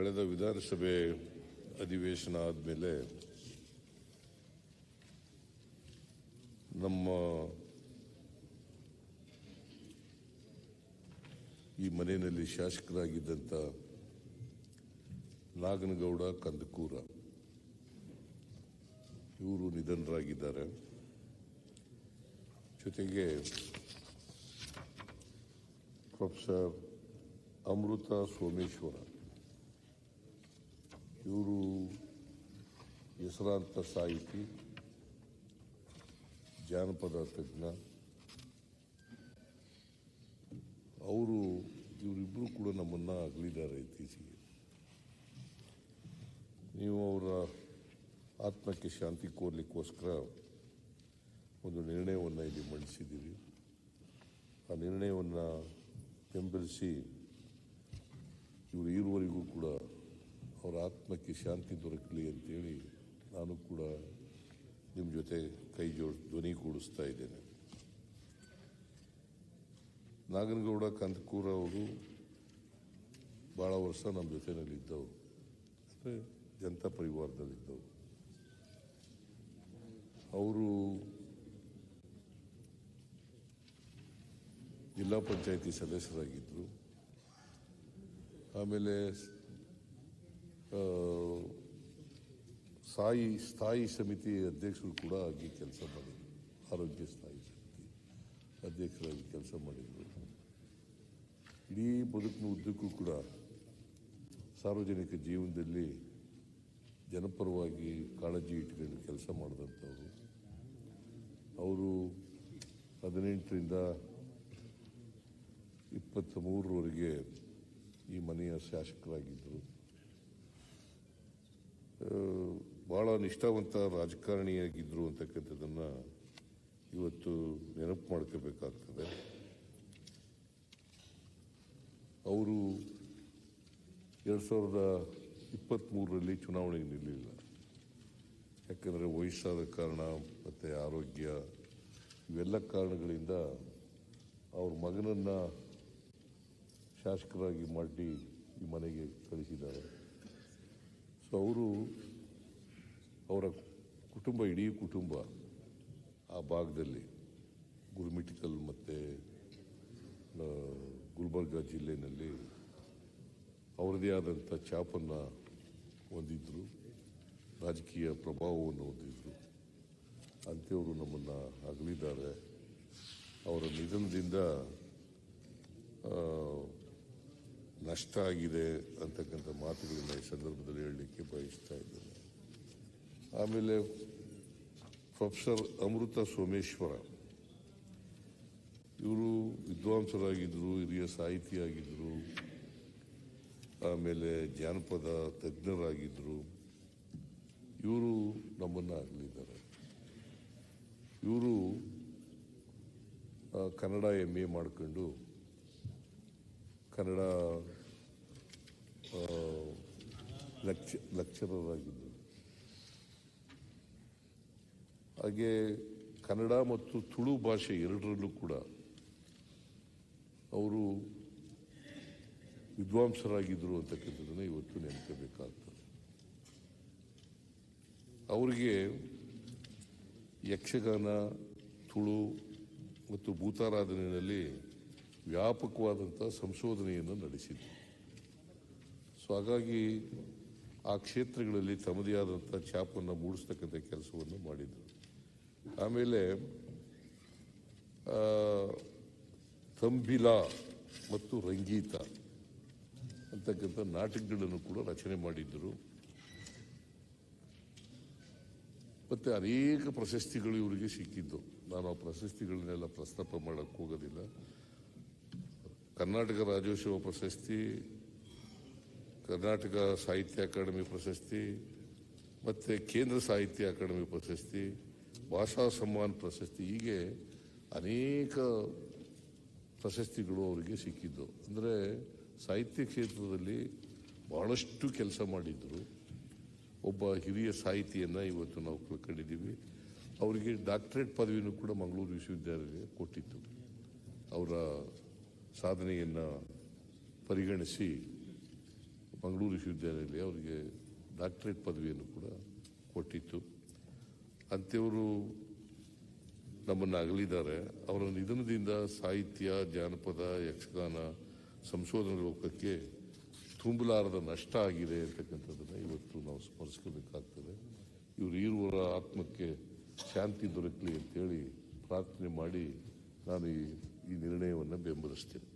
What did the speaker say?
ಕಳೆದ ವಿಧಾನಸಭೆ ಅಧಿವೇಶನ ಆದಮೇಲೆ ನಮ್ಮ ಈ ಮನೆಯಲ್ಲಿ ಶಾಸಕರಾಗಿದ್ದಂಥ ನಾಗನಗೌಡ, ಕಂದಕೂರ, ಇವರು ನಿಧನರಾಗಿದ್ದಾರೆ. ಜೊತೆಗೆ ಪ್ರೊಫೆಸರ್ ಅಮೃತ ಸೋಮೇಶ್ವರ ಇವರು ಹೆಸರಾಂತ ಸಾಹಿತಿ, ಜಾನಪದ ತಜ್ಞ. ಅವರು ಇವರಿಬ್ಬರು ಕೂಡ ನಮ್ಮನ್ನು ಅಗಲಿದ್ದಾರೆ ಇತ್ತೀಚೆಗೆ. ನೀವು ಅವರ ಆತ್ಮಕ್ಕೆ ಶಾಂತಿ ಕೋರ್ಲಿಕ್ಕೋಸ್ಕರ ಒಂದು ನಿರ್ಣಯವನ್ನು ಇಲ್ಲಿ ಮಂಡಿಸಿದ್ದೀವಿ ಆ ನಿರ್ಣಯವನ್ನು ಬೆಂಬಲಿಸಿ ಇವರು ಇರುವವರೆಗೂ ಕೂಡ ಅವರ ಆತ್ಮಕ್ಕೆ ಶಾಂತಿ ದೊರಕಲಿ ಅಂತೇಳಿ ನಾನು ಕೂಡ ನಿಮ್ಮ ಜೊತೆ ಕೈ ಜೋಡ್ ಧ್ವನಿ ಕೂಡಿಸ್ತಾ ಇದ್ದೇನೆ. ನಾಗನಗೌಡ ಕಂದಕೂರ ಅವರು ಭಾಳ ವರ್ಷ ನಮ್ಮ ಜೊತೆಯಲ್ಲಿದ್ದವು ಅಂದರೆ ಜನತಾ ಪರಿವಾರದಲ್ಲಿದ್ದವು ಅವರು ಜಿಲ್ಲಾ ಪಂಚಾಯಿತಿ ಸದಸ್ಯರಾಗಿದ್ದರು ಆಮೇಲೆ ಆ, ಸ್ಥಾಯಿ ಸಮಿತಿ ಅಧ್ಯಕ್ಷರು ಕೂಡ ಆಗಿ ಕೆಲಸ ಮಾಡಿದರು. ಆರೋಗ್ಯ ಸ್ಥಾಯಿ ಸಮಿತಿ ಅಧ್ಯಕ್ಷರಾಗಿ ಕೆಲಸ ಮಾಡಿದರು. ಇಡೀ ಬದುಕಿನ ಉದ್ದಕ್ಕೂ ಕೂಡ ಸಾರ್ವಜನಿಕ ಜೀವನದಲ್ಲಿ ಜನಪರವಾಗಿ ಕಾಳಜಿ ಇಟ್ಕೊಂಡು ಕೆಲಸ ಮಾಡಿದಂಥವ್ರು. ಅವರು ಹದಿನೆಂಟರಿಂದ ಇಪ್ಪತ್ತ ಮೂರರವರೆಗೆ ಈ ಮನೆಯ ಶಾಸಕರಾಗಿದ್ದರು. ಬಹಳ ನಿಷ್ಠಾವಂತ ರಾಜಕಾರಣಿಯಾಗಿದ್ದರು ಅಂತಕ್ಕಂಥದ್ದನ್ನು ಇವತ್ತು ನೆನಪು ಮಾಡ್ಕೋಬೇಕಾಗ್ತದೆ. ಅವರು ಎರಡು ಸಾವಿರದ ಇಪ್ಪತ್ತ್ಮೂರರಲ್ಲಿ ಚುನಾವಣೆಗೆ ನಿಲ್ಲಲಿಲ್ಲ ಯಾಕಂದರೆ ವಯಸ್ಸಾದ ಕಾರಣ ಮತ್ತು ಆರೋಗ್ಯ, ಇವೆಲ್ಲ ಕಾರಣಗಳಿಂದ ಅವ್ರ ಮಗನನ್ನು ಶಾಸಕರಾಗಿ ಮಾಡಿ ಈ ಮನೆಗೆ ಕಳಿಸಿದ್ದಾರೆ. ಅವರು, ಅವರ ಕುಟುಂಬ, ಇಡೀ ಕುಟುಂಬ ಆ ಭಾಗದಲ್ಲಿ ಗುರುಮಿಟಿಕಲ್ ಮತ್ತು ಗುಲ್ಬರ್ಗ ಜಿಲ್ಲೆಯಲ್ಲಿ ಅವರದೇ ಆದಂಥ ಛಾಪನ್ನು ಹೊಂದಿದ್ದರು ರಾಜಕೀಯ ಪ್ರಭಾವವನ್ನು ಹೊಂದಿದ್ದರು ಅಂಥವರು ನಮ್ಮನ್ನು ಅಗಲಿದ್ದಾರೆ. ಅವರ ನಿಧನದಿಂದ ನಷ್ಟ ಆಗಿದೆ ಅಂತಕ್ಕಂಥ ಮಾತುಗಳನ್ನ ಈ ಸಂದರ್ಭದಲ್ಲಿ ಹೇಳಲಿಕ್ಕೆ ಬಯಸ್ತಾ ಇದ್ದೇನೆ. ಆಮೇಲೆ ಪ್ರೊಫೆಸರ್ ಅಮೃತ ಸೋಮೇಶ್ವರ, ಇವರು ವಿದ್ವಾಂಸರಾಗಿದ್ದರು ಹಿರಿಯ ಸಾಹಿತಿಯಾಗಿದ್ದರು ಆಮೇಲೆ ಜಾನಪದ ತಜ್ಞರಾಗಿದ್ದರು ಇವರು ನಮ್ಮನ್ನು ಆಗಲಿದ್ದಾರೆ. ಇವರು ಕನ್ನಡ ಎಂ ಎ ಮಾಡ್ಕೊಂಡು ಕನ್ನಡ ಲೆಕ್ಚ ಲಕ್ಷರರಾಗಿದ್ದರು ಹಾಗೆ ಕನ್ನಡ ಮತ್ತು ತುಳು ಭಾಷೆ ಎರಡರಲ್ಲೂ ಕೂಡ ಅವರು ವಿದ್ವಾಂಸರಾಗಿದ್ದರು ಅಂತಕ್ಕಂಥದ್ದನ್ನು ಇವತ್ತು ನೆನಪಬೇಕಾಗ್ತದೆ ಅವರಿಗೆ ಯಕ್ಷಗಾನ, ತುಳು ಮತ್ತು ಭೂತಾರಾಧನೆಯಲ್ಲಿ ವ್ಯಾಪಕವಾದಂಥ ಸಂಶೋಧನೆಯನ್ನು ನಡೆಸಿದರು. ಸೊ ಹಾಗಾಗಿ ಆ ಕ್ಷೇತ್ರಗಳಲ್ಲಿ ತಮ್ಮದೇ ಆದಂಥ ಛಾಪನ್ನು ಮೂಡಿಸ್ತಕ್ಕಂಥ ಕೆಲಸವನ್ನು ಮಾಡಿದರು. ಆಮೇಲೆ ತಂಬಿಲಾ ಮತ್ತು ರಂಗೀತ ಅಂತಕ್ಕಂಥ ನಾಟಕಗಳನ್ನು ಕೂಡ ರಚನೆ ಮಾಡಿದ್ದರು. ಮತ್ತು ಅನೇಕ ಪ್ರಶಸ್ತಿಗಳು ಇವರಿಗೆ ಸಿಕ್ಕಿದ್ದು. ನಾನು ಆ ಪ್ರಶಸ್ತಿಗಳನ್ನೆಲ್ಲ ಪ್ರಸ್ತಾಪ ಮಾಡೋಕ್ಕೆ ಹೋಗೋದಿಲ್ಲ. ಕರ್ನಾಟಕ ರಾಜ್ಯೋತ್ಸವ ಪ್ರಶಸ್ತಿ ಕರ್ನಾಟಕ ಸಾಹಿತ್ಯ ಅಕಾಡೆಮಿ ಪ್ರಶಸ್ತಿ, ಮತ್ತು ಕೇಂದ್ರ ಸಾಹಿತ್ಯ ಅಕಾಡೆಮಿ ಪ್ರಶಸ್ತಿ, ಭಾಷಾ ಸಮ್ಮಾನ್ ಪ್ರಶಸ್ತಿ, ಹೀಗೆ ಅನೇಕ ಪ್ರಶಸ್ತಿಗಳು ಅವರಿಗೆ ಸಿಕ್ಕಿದ್ದು. ಅಂದರೆ ಸಾಹಿತ್ಯ ಕ್ಷೇತ್ರದಲ್ಲಿ ಬಹಳಷ್ಟು ಕೆಲಸ ಮಾಡಿದ್ದರು ಒಬ್ಬ ಹಿರಿಯ ಸಾಹಿತಿಯನ್ನು ಇವತ್ತು ನಾವು ಕಳ್ಕೊಂಡಿದ್ದೀವಿ. ಅವರಿಗೆ ಡಾಕ್ಟರೇಟ್ ಪದವಿನೂ ಕೂಡ ಮಂಗಳೂರು ವಿಶ್ವವಿದ್ಯಾಲಯ ಕೊಟ್ಟಿತ್ತು. ಅವರ ಸಾಧನೆಯನ್ನು ಪರಿಗಣಿಸಿ ಮಂಗಳೂರು ವಿಶ್ವವಿದ್ಯಾಲಯದಲ್ಲಿ ಅವರಿಗೆ ಡಾಕ್ಟರೇಟ್ ಪದವಿಯನ್ನು ಕೂಡ ಕೊಟ್ಟಿತ್ತು. ಅಂತೆಯವರು ನಮ್ಮನ್ನು ಅಗಲಿದ್ದಾರೆ. ಅವರ ನಿಧನದಿಂದ ಸಾಹಿತ್ಯ, ಜಾನಪದ, ಯಕ್ಷಗಾನ, ಸಂಶೋಧನೆ ಲೋಕಕ್ಕೆ ತುಂಬಲಾರದ ನಷ್ಟ ಆಗಿದೆ ಅಂತಕ್ಕಂಥದ್ದನ್ನು ಇವತ್ತು ನಾವು ಸ್ಮರಿಸ್ಕೋಬೇಕಾಗ್ತದೆ ಇವರು ಇರುವರ ಆತ್ಮಕ್ಕೆ ಶಾಂತಿ ದೊರಕಲಿ ಅಂತೇಳಿ ಪ್ರಾರ್ಥನೆ ಮಾಡಿ ನಾನು ಈ ಈ ನಿರ್ಣಯವನ್ನು ಬೆಂಬಲಿಸ್ತೇನೆ.